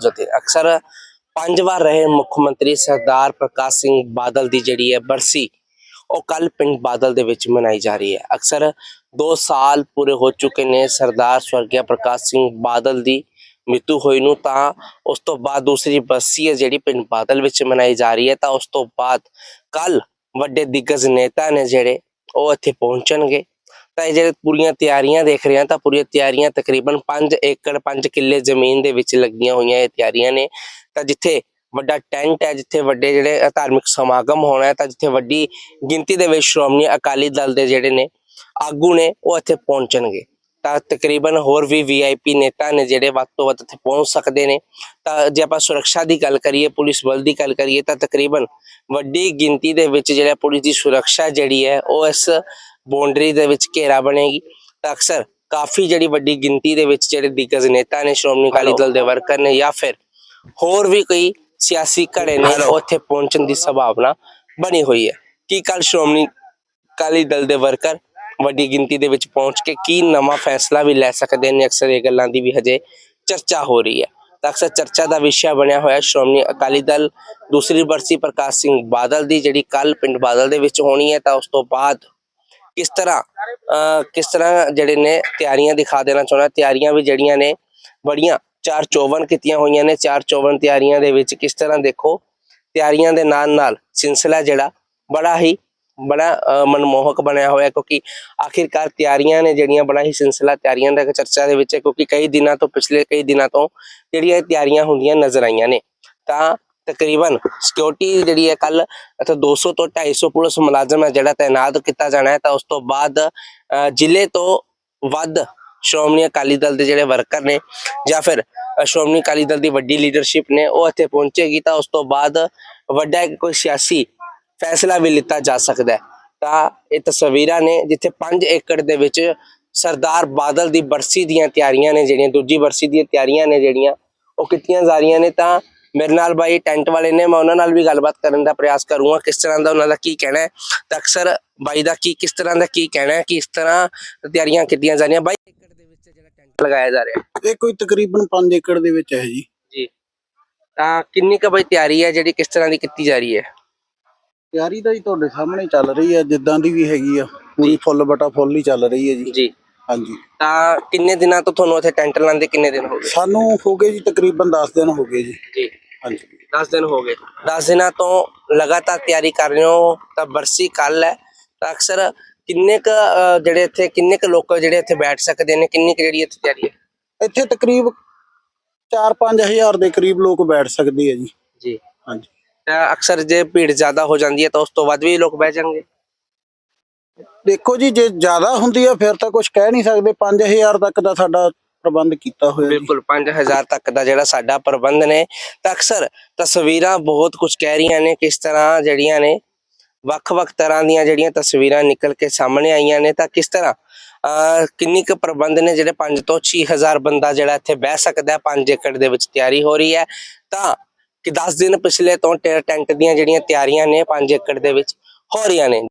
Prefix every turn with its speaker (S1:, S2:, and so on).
S1: ਜਤੇ ਅਕਸਰ ਪੰਜ ਵਾਰ ਰਹੇ ਮੁੱਖ ਮੰਤਰੀ ਸਰਦਾਰ ਪ੍ਰਕਾਸ਼ ਸਿੰਘ ਬਾਦਲ ਦੀ ਜਿਹੜੀ ਹੈ ਬਰਸੀ, ਉਹ ਕੱਲ ਪਿੰਡ ਬਾਦਲ ਦੇ ਵਿੱਚ ਮਨਾਈ ਜਾ ਰਹੀ ਹੈ। ਅਕਸਰ 2 ਸਾਲ ਪੂਰੇ ਹੋ ਚੁੱਕੇ ਨੇ ਸਰਦਾਰ ਸਵਰਗਿਆ ਪ੍ਰਕਾਸ਼ ਸਿੰਘ ਬਾਦਲ ਦੀ ਮ੍ਰਿਤੂ ਹੋਈ ਨੂੰ, ਤਾਂ ਉਸ ਤੋਂ ਬਾਅਦ ਦੂਸਰੀ ਬਰਸੀ ਹੈ ਜਿਹੜੀ ਪਿੰਡ ਬਾਦਲ ਵਿੱਚ ਮਨਾਈ ਜਾ ਰਹੀ ਹੈ। ਤਾਂ ਉਸ ਤੋਂ ਬਾਅਦ ਕੱਲ ਵੱਡੇ ਦਿੱਗਜ ਨੇਤਾ ਨੇ ਜਿਹੜੇ, ਉਹ ਇੱਥੇ ਪਹੁੰਚਣਗੇ। ਤਾਂ ਇਹ ਜਿਹੜੇ ਪੂਰੀਆਂ ਤਿਆਰੀਆਂ ਦੇਖ ਰਹੇ ਹਾਂ ਤਾਂ ਪੂਰੀਆਂ ਤਿਆਰੀਆਂ ਤਕਰੀਬਨ 5 ਏਕੜ 5 ਕਿੱਲੇ ਜ਼ਮੀਨ ਦੇ ਵਿੱਚ ਲੱਗੀਆਂ ਹੋਈਆਂ ਇਹ ਤਿਆਰੀਆਂ ਨੇ। ਤਾਂ ਜਿੱਥੇ ਵੱਡਾ ਟੈਂਟ ਹੈ, ਜਿੱਥੇ ਵੱਡੇ ਜਿਹੜੇ ਧਾਰਮਿਕ ਸਮਾਗਮ ਹੋਣਾ ਹੈ, ਤਾਂ ਜਿੱਥੇ ਵੱਡੀ ਗਿਣਤੀ ਦੇ ਵਿੱਚ ਸ਼੍ਰੋਮਣੀ ਅਕਾਲੀ ਦਲ ਦੇ ਜਿਹੜੇ ਨੇ ਆਗੂ ਨੇ, ਉਹ ਇੱਥੇ ਪਹੁੰਚਣਗੇ। ਤਾਂ ਤਕਰੀਬਨ ਹੋਰ ਵੀ ਵੀਆਈਪੀ ਨੇਤਾ ਨੇ ਜਿਹੜੇ ਵੱਧ ਤੋਂ ਵੱਧ ਇੱਥੇ ਪਹੁੰਚ ਸਕਦੇ ਨੇ। ਤਾਂ ਜੇ ਆਪਾਂ ਸੁਰੱਖਿਆ ਦੀ ਗੱਲ ਕਰੀਏ, ਪੁਲਿਸ ਬਲ ਦੀ ਗੱਲ ਕਰੀਏ, ਤਾਂ ਤਕਰੀਬਨ ਵੱਡੀ ਗਿਣਤੀ ਦੇ ਵਿੱਚ ਜਿਹੜਾ ਪੁਲਿਸ ਦੀ ਸੁਰੱਖਿਆ ਜਿਹੜੀ ਹੈ, ਉਹ ਇਸ ਬਾਉਂਡਰੀ ਦੇ ਵਿੱਚ ਘੇਰਾ ਬਣੇਗੀ। ਤਾਂ ਅਕਸਰ ਕਾਫੀ ਜਿਹੜੀ ਵੱਡੀ ਗਿਣਤੀ ਦੇ ਵਿੱਚ ਜਿਹੜੇ ਦਿੱਗਜ ਨੇਤਾ ਨੇ ਸ਼੍ਰੋਮਣੀ ਅਕਾਲੀ ਦਲ ਦੇ ਵਰਕਰ ਨੇ ਜਾਂ ਫਿਰ ਹੋਰ ਵੀ ਕੋਈ ਸਿਆਸੀ ਘੜੇ ਨੇ ਉੱਥੇ ਪਹੁੰਚਣ ਦੀ ਸੰਭਾਵਨਾ ਬਣੀ ਹੋਈ ਹੈ। ਕੀ ਕੱਲ ਸ਼੍ਰੋਮਣੀ ਅਕਾਲੀ ਦਲ ਦੇ ਵਰਕਰ ਵੱਡੀ ਗਿਣਤੀ ਦੇ ਵਿੱਚ ਪਹੁੰਚ ਕੇ ਕੀ ਨਵਾਂ ਫੈਸਲਾ ਵੀ ਲੈ ਸਕਦੇ ਨੇ? ਅਕਸਰ ਇਹ ਗੱਲਾਂ ਦੀ ਵੀ ਹਜੇ ਚਰਚਾ ਹੋ ਰਹੀ ਹੈ। ਤਾਂ ਅਕਸਰ ਚਰਚਾ ਦਾ ਵਿਸ਼ਾ ਬਣਿਆ ਹੋਇਆ ਸ਼੍ਰੋਮਣੀ ਅਕਾਲੀ ਦਲ ਦੂਸਰੀ ਬਰਸੀ ਪ੍ਰਕਾਸ਼ ਸਿੰਘ ਬਾਦਲ ਦੀ ਜਿਹੜੀ ਕੱਲ ਪਿੰਡ ਬਾਦਲ ਦੇ ਵਿੱਚ ਹੋਣੀ ਹੈ ਤਾਂ ਉਸ ਤੋਂ ਬਾਅਦ ਕਿਸ ਤਰ੍ਹਾਂ ਕਿਸ ਤਰ੍ਹਾਂ ਜਿਹੜੇ ਨੇ ਤਿਆਰੀਆਂ ਦਿਖਾ ਦੇਣਾ ਚਾਹੁੰਦਾ, ਤਿਆਰੀਆਂ ਵੀ ਜਿਹੜੀਆਂ ਨੇ ਬੜੀਆਂ ਚਾਰ ਚੌਵਨ ਕੀਤੀਆਂ ਹੋਈਆਂ ਨੇ, ਚਾਰ ਚੌਵਨ ਤਿਆਰੀਆਂ ਦੇ ਵਿੱਚ ਕਿਸ ਤਰ੍ਹਾਂ ਦੇਖੋ, ਤਿਆਰੀਆਂ ਦੇ ਨਾਲ ਨਾਲ ਸਿਲਸਿਲਾ ਜਿਹੜਾ ਬੜਾ ਹੀ, ਬੜਾ ਮਨਮੋਹਕ ਬਣਿਆ ਹੋਇਆ ਕਿਉਂਕਿ ਆਖਿਰਕਾਰ ਤਿਆਰੀਆਂ ਨੇ ਜਿਹੜੀਆਂ ਬੜਾ ਹੀ ਸਿਲਸਿਲਾ ਤਿਆਰੀਆਂ ਦਾ ਚਰਚਾ ਦੇ ਵਿੱਚ ਹੈ ਕਿਉਂਕਿ ਕਈ ਦਿਨਾਂ ਤੋਂ ਪਿਛਲੇ ਕਈ ਦਿਨਾਂ ਤੋਂ ਜਿਹੜੀਆਂ ਤਿਆਰੀਆਂ ਹੁੰਦੀਆਂ ਨਜ਼ਰ ਆਈਆਂ ਨੇ। ਤਾਂ ਤਕਰੀਬਨ ਸਿਕਿਉਰਿਟੀ ਜਿਹੜੀ ਹੈ ਕੱਲ ਇੱਥੇ 200 ਤੋਂ 250 ਪੁਲਿਸ ਮੁਲਾਜ਼ਮ ਹੈ ਜਿਹੜਾ ਤਾਇਨਾਤ ਕੀਤਾ ਜਾਣਾ ਹੈ। ਤਾਂ ਉਸ ਤੋਂ ਬਾਅਦ ਜ਼ਿਲ੍ਹੇ ਤੋਂ ਵੱਧ ਸ਼੍ਰੋਮਣੀ ਅਕਾਲੀ ਦਲ ਦੇ ਜਿਹੜੇ ਵਰਕਰ ਨੇ ਜਾਂ ਫਿਰ ਸ਼੍ਰੋਮਣੀ ਅਕਾਲੀ ਦਲ ਦੀ ਵੱਡੀ ਲੀਡਰਸ਼ਿਪ ਨੇ, ਉਹ ਇੱਥੇ ਪਹੁੰਚੇਗੀ। ਤਾਂ ਉਸ ਤੋਂ ਬਾਅਦ ਵੱਡਾ ਇੱਕ ਕੋਈ ਸਿਆਸੀ ਫੈਸਲਾ ਵੀ ਲਿੱਤਾ ਜਾ ਸਕਦਾ ਹੈ। ਤਾਂ ਇਹ ਤਸਵੀਰਾਂ ਨੇ ਜਿੱਥੇ 5 ਏਕੜ ਦੇ ਵਿੱਚ ਸਰਦਾਰ ਬਾਦਲ ਦੀ ਬਰਸੀ ਦੀਆਂ ਤਿਆਰੀਆਂ ਨੇ ਜਿਹੜੀਆਂ, ਦੂਜੀ ਬਰਸੀ ਦੀਆਂ ਤਿਆਰੀਆਂ ਨੇ ਜਿਹੜੀਆਂ, ਉਹ ਕੀਤੀਆਂ ਜਾ ਰਹੀਆਂ ਨੇ। ਤਾਂ ਮੇਰੇ ਨਾਲ ਬਾਈ ਟੈਂਟ ਵਾਲੇ ਨੇ ਮੈਂ ਉਹਨਾਂ ਨਾਲ ਵੀ ਗੱਲਬਾਤ ਕਰਨ ਦਾ ਪ੍ਰਯਾਸ ਕਰੂੰਗਾ ਕਿਸ ਤਰ੍ਹਾਂ ਦਾ ਉਹਨਾਂ ਦਾ ਕੀ ਕਹਿਣਾ ਹੈ। ਤਾਂ ਅਕਸਰ ਬਾਈ ਦਾ ਕੀ ਕਿਸ ਤਰ੍ਹਾਂ ਦਾ ਕੀ ਕਹਿਣਾ ਹੈ ਕਿ ਇਸ ਤਰ੍ਹਾਂ ਤਿਆਰੀਆਂ ਕੀਤੀਆਂ ਜਾ ਰਹੀਆਂ। ਬਾਈ ਏਕੜ ਦੇ ਵਿੱਚ ਜਿਹੜਾ ਟੈਂਟ ਲਗਾਇਆ ਜਾ ਰਿਹਾ।
S2: ਇਹ ਕੋਈ ਤਕਰੀਬਨ 5 ਏਕੜ ਦੇ ਵਿੱਚ ਹੈ ਜੀ।
S1: ਜੀ। ਤਾਂ ਕਿੰਨੀ ਕੁ ਬਾਈ ਤਿਆਰੀ ਹੈ ਜਿਹੜੀ ਕਿਸ ਤਰ੍ਹਾਂ ਦੀ ਕੀਤੀ ਜਾ ਰਹੀ ਹੈ?
S2: ਤਿਆਰੀ ਤਾਂ ਜੀ ਤੁਹਾਡੇ ਸਾਹਮਣੇ ਚੱਲ ਰਹੀ ਹੈ ਜਿੱਦਾਂ ਦੀ ਵੀ ਹੈਗੀ ਆ। ਪੂਰੀ ਫੁੱਲ ਬਟਾ ਫੁੱਲ ਹੀ ਚੱਲ ਰਹੀ ਹੈ ਜੀ।
S1: ਜੀ।
S2: ਹਾਂਜੀ।
S1: ਤਾਂ ਕਿੰਨੇ ਦਿਨਾਂ ਤੋਂ ਤੁਹਾਨੂੰ ਇੱਥੇ ਟੈਂਟ ਲਾਉਂਦੇ ਕਿੰਨੇ ਦਿਨ ਹੋ ਗਏ?
S2: ਸਾਨੂੰ ਹੋ ਗਏ ਜੀ ਤਕਰੀਬਨ 10 ਦਿਨ ਹੋ ਗਏ ਜੀ।
S1: ਜੀ।
S2: ਹਾਂਜੀ।
S1: 10 ਦਿਨ ਹੋ ਗਏ। 10 ਦਿਨਾਂ ਤੋਂ ਲਗਾਤਾਰ ਤਿਆਰੀ ਕਰ ਰਹੇ ਹੋ ਤਾਂ ਬਰਸੀ ਕੱਲ ਹੈ। ਤਾਂ ਅਕਸਰ ਕਿੰਨੇ ਕ ਜਿਹੜੇ ਇੱਥੇ ਕਿੰਨੇ ਕ ਲੋਕ ਜਿਹੜੇ ਇੱਥੇ ਬੈਠ ਸਕਦੇ ਨੇ? ਕਿੰਨੀ ਕ ਜਿਹੜੀ ਇੱਥੇ ਤਿਆਰੀ ਹੈ?
S2: ਇੱਥੇ ਤਕਰੀਬ 4-5000 ਦੇ ਕਰੀਬ ਲੋਕ ਬੈਠ ਸਕਦੇ ਆ ਜੀ।
S1: ਜੀ।
S2: ਹਾਂਜੀ।
S1: ਤਾਂ ਅਕਸਰ ਜੇ ਭੀੜ ਜ਼ਿਆਦਾ ਹੋ ਜਾਂਦੀ ਹੈ ਤਾਂ ਉਸ ਤੋਂ ਵੱਧ ਵੀ ਲੋਕ ਬਹਿ ਜਾਣਗੇ?
S2: ਦੇਖੋ ਜੀ ਜੇ ਜ਼ਿਆਦਾ ਹੁੰਦੀ ਆ ਫਿਰ ਤਾਂ ਕੁਝ ਕਹਿ ਨਹੀਂ ਸਕਦੇ। 5000 ਤੱਕ ਦਾ ਸਾਡਾ ਪ੍ਰਬੰਧ ਕੀਤਾ ਹੋਇਆ ਜੀ।
S1: ਬਿਲਕੁਲ 5000 ਤੱਕ ਦਾ ਜਿਹੜਾ ਸਾਡਾ ਪ੍ਰਬੰਧ ਨੇ। ਤਾਂ ਅਕਸਰ ਤਸਵੀਰਾਂ ਬਹੁਤ ਕੁਝ ਕਹਿ ਰਹੀਆਂ ਨੇ, ਕਿਸ ਤਰ੍ਹਾਂ ਜਿਹੜੀਆਂ ਨੇ, ਵੱਖ-ਵੱਖ ਤਰ੍ਹਾਂ ਦੀਆਂ ਜਿਹੜੀਆਂ ਤਸਵੀਰਾਂ ਨਿਕਲ ਕੇ ਸਾਹਮਣੇ ਆਈਆਂ ਨੇ। ਤਾਂ ਕਿਸ ਤਰ੍ਹਾਂ, ਅਹ, ਕਿੰਨੀ ਕੁ ਪ੍ਰਬੰਧ ਨੇ ਜਿਹੜੇ 5 ਤੋਂ 6000 ਬੰਦਾ ਜਿਹੜਾ ਇੱਥੇ ਬਹਿ ਸਕਦਾ ਹੈ 5 ਏਕੜ ਦੇ ਵਿੱਚ ਤਿਆਰੀ ਹੋ ਰਹੀ ਹੈ। ਤਾਂ ਕਿ 10 ਦਿਨ ਪਿਛਲੇ ਤੋਂ ਟੈ- ਟੈਂਟ ਦੀਆਂ ਜਿਹੜੀਆਂ ਤਿਆਰੀਆਂ ਨੇ 5 ਏਕੜ ਦੇ ਵਿੱਚ ਹੋ ਰਹੀਆਂ ਨੇ।